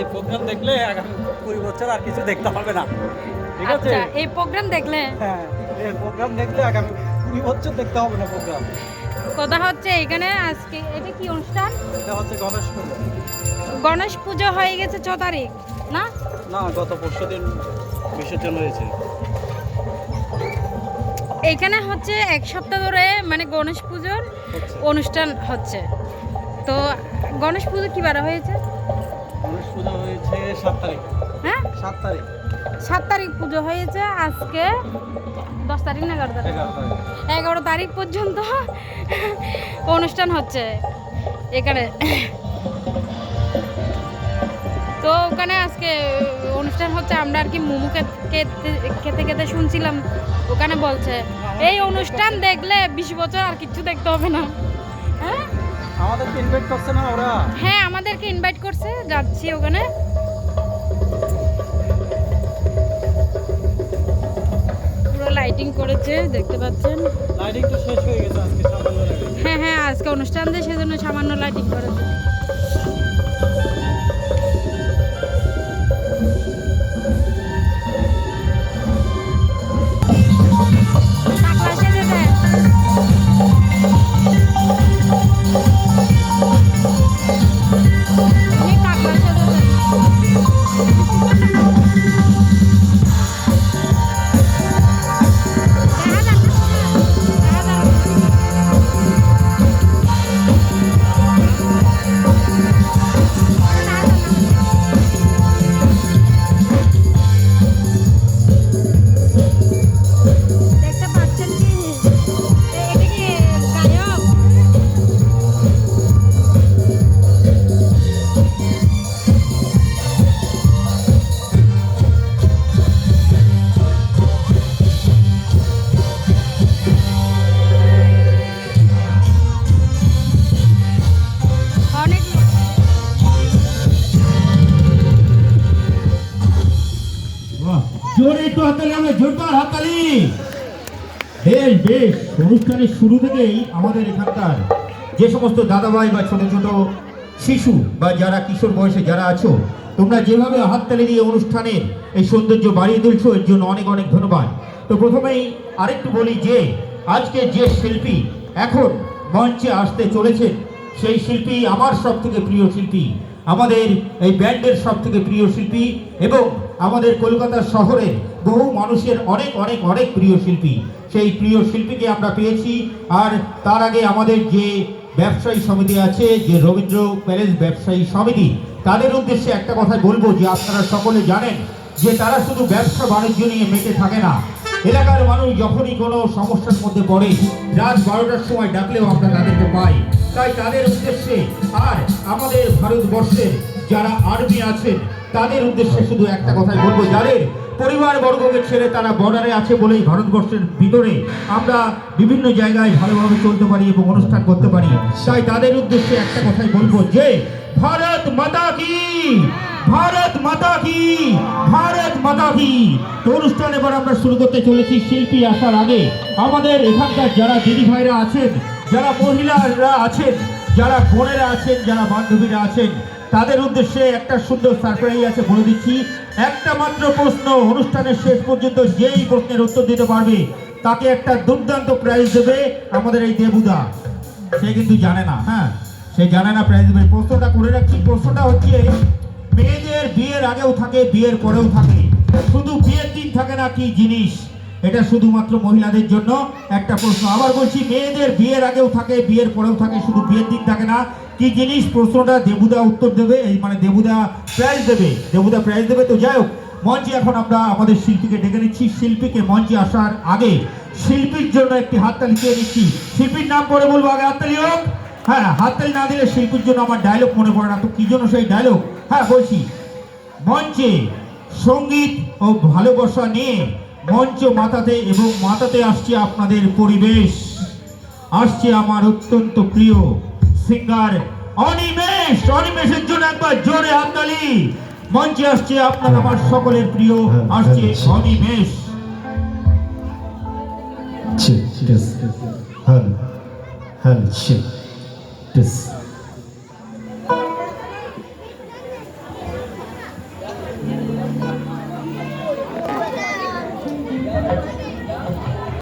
এই প্রোগ্রাম দেখলে আগামী কুড়ি বছর আর কিছু দেখতে হবে না। ঠিক আছে? আচ্ছা এই প্রোগ্রাম দেখলে? হ্যাঁ এই প্রোগ্রাম দেখলে আগামী কুড়ি বছর দেখতে হবে না প্রোগ্রাম কথা হচ্ছে এখানে আজকে এটা কি অনুষ্ঠান? এটা হচ্ছে গণেশ পুজো। গণেশ পুজো হয়ে গেছে ছ তারিখ না? না গত পরশু দিন বিসর্জন হয়েছে। এখানে হচ্ছে এক সপ্তাহ ধরে মানে গণেশ পুজোর অনুষ্ঠান হচ্ছে। তো গণেশ পুজো কি বারা হয়েছে? গণেশ পুজো হয়েছে সাত তারিখ। হ্যাঁ? সাত তারিখ। সাত তারিখ পুজো হয়েছে আজকে দশ তারিখ না এগারো তারিখ? এগারো তারিখ। পর্যন্ত অনুষ্ঠান হচ্ছে এখানে। তো ওখানে আজকে অনুষ্ঠান হচ্ছে আমরা আর কি মোমো খেতে খেতে খেতে শুনছিলাম ওখানে বলছে এই অনুষ্ঠান দেখলে বিশ বছর আর কিছু দেখতে হবে না। হ্যাঁ আমাদেরকে ইনভাইট করছে না ওরা? হ্যাঁ আমাদেরকে ইনভাইট করছে যাচ্ছি ওখানে। পুরো লাইটিং করেছে দেখতে পাচ্ছেন? লাইটিং তো শেষ হয়ে গেছে আজকে সামান্য হ্যাঁ হ্যাঁ আজকে অনুষ্ঠান দিয়ে সেজন্য সামান্য লাইটিং করেছে। জোরে হাততালি হবে জোরদার হাততালি। বেশ বেশ, অনুষ্ঠানের শুরু থেকেই আমাদের এখানকার যে সমস্ত দাদাভাই বা ছোট ছোট শিশু বা যারা কিশোর বয়সে যারা আছো, তোমরা যেভাবে হাততালি দিয়ে অনুষ্ঠানের এই সৌন্দর্য বাড়িয়ে তুলছো, এর জন্য অনেক অনেক ধন্যবাদ। তো প্রথমেই আরেকটু বলি যে, আজকে যে শিল্পী এখন মঞ্চে আসতে চলেছে সেই শিল্পী আমার সব থেকে প্রিয় শিল্পী আমাদের এই ব্যান্ডের সব থেকে প্রিয় শিল্পী এবং আমাদের কলকাতা শহরের বহু মানুষের অনেক অনেক অনেক প্রিয় শিল্পী। সেই প্রিয় শিল্পীকে আমরা পেয়েছি আর তার আগে আমাদের যে ব্যবসায়ী সমিতি আছে, যে রবীন্দ্র প্যালেস ব্যবসায়ী সমিতি, তাদের উদ্দেশ্যে একটা কথা বলব যে আপনারা সকলে জানেন যে তারা শুধু ব্যবসা বাণিজ্য নিয়ে মেতে থাকে না। এলাকার মানুষ যখনই কোনো সমস্যার মধ্যে পড়ে, রাত বারোটার সময় ডাকলেও আমরা তাদেরকে পাই। তাই তাদের উদ্দেশ্যে আর আমাদের ভারতবর্ষে যারা আর্মি আছেন, তাদের উদ্দেশ্যে শুধু একটা কথাই বলব, যাদের পরিবার বর্গকে ছেড়ে তারা বর্ডারে আছে বলেই ভারতবর্ষের ভিতরে আমরা বিভিন্ন জায়গায় ভালোভাবে চলতে পারি এবং অনুষ্ঠান করতে পারি। তাই তাদের উদ্দেশ্যে একটা কথাই বলব যে, ভারত মাতা কি? ভারত মাতা কি? ভারত মাতা কি? তো অনুষ্ঠান এবার আমরা শুরু করতে চলেছি শিল্পী আসার আগে। আমাদের এখানকার যারা দিদি ভাইরা আছেন যারা মহিলারা আছেন, যারা বোনেরা আছেন, যারা বান্ধবীরা আছেন, তাদের উদ্দেশ্যে একটা সুন্দর সারপ্রাইজ আছে বলে দিচ্ছি। একটা মাত্র প্রশ্ন, অনুষ্ঠানের শেষ পর্যন্ত যেই প্রশ্নের উত্তর দিতে পারবে, তাকে একটা দুর্দান্ত প্রাইজ দেবে আমাদের এই দেবুদা। সে কিন্তু জানে না হ্যাঁ? সে জানে না প্রাইজ দেবে। প্রশ্নটা করে রাখছি। প্রশ্নটা হচ্ছে, মেয়েদের বিয়ের আগেও থাকে, বিয়ের পরেও থাকে। শুধু বিয়ের দিন থাকে না, কি জিনিস? এটা শুধুমাত্র মহিলাদের জন্য একটা প্রশ্ন। আবার বলছি, মেয়েদের বিয়ের আগেও থাকে, বিয়ের পরেও থাকে, শুধু বিয়ের দিন থাকে না। কি জিনিস? প্রশ্নটা দেবুদা উত্তর দেবে, এই মানে দেবুদা প্রাইজ দেবে। দেবুদা প্রাইজ দেবে, তো যাই হোক। মঞ্চে এখন আমরা আমাদের শিল্পীকে ডেকে নিচ্ছি। শিল্পীকে মঞ্চে আসার আগে শিল্পীর জন্য একটি হাততালি চেয়ে নিচ্ছি। শিল্পীর নাম পরে বলব আগে হাততালি হোক। হ্যাঁ হাততালি না দিলে শিল্পীর জন্য আমার ডায়লগ মনে পড়ে না। তো কি জন্য সেই ডায়লগ হ্যাঁ বলছি, মঞ্চে সংগীত ও ভালোবাসা নিয়ে মঞ্চ মাতাতে এবং মাতাতে আসছে আপনাদের পরিবেশ। আসছে আমার অত্যন্ত প্রিয় সিঙ্গার অনিমেষ। অনিমেষের জন্য একবার জোরে হাততালি মঞ্চে আসছে আপনার আমার সকলের প্রিয়। আসছে অনিমেষ। হ্যাঁ this,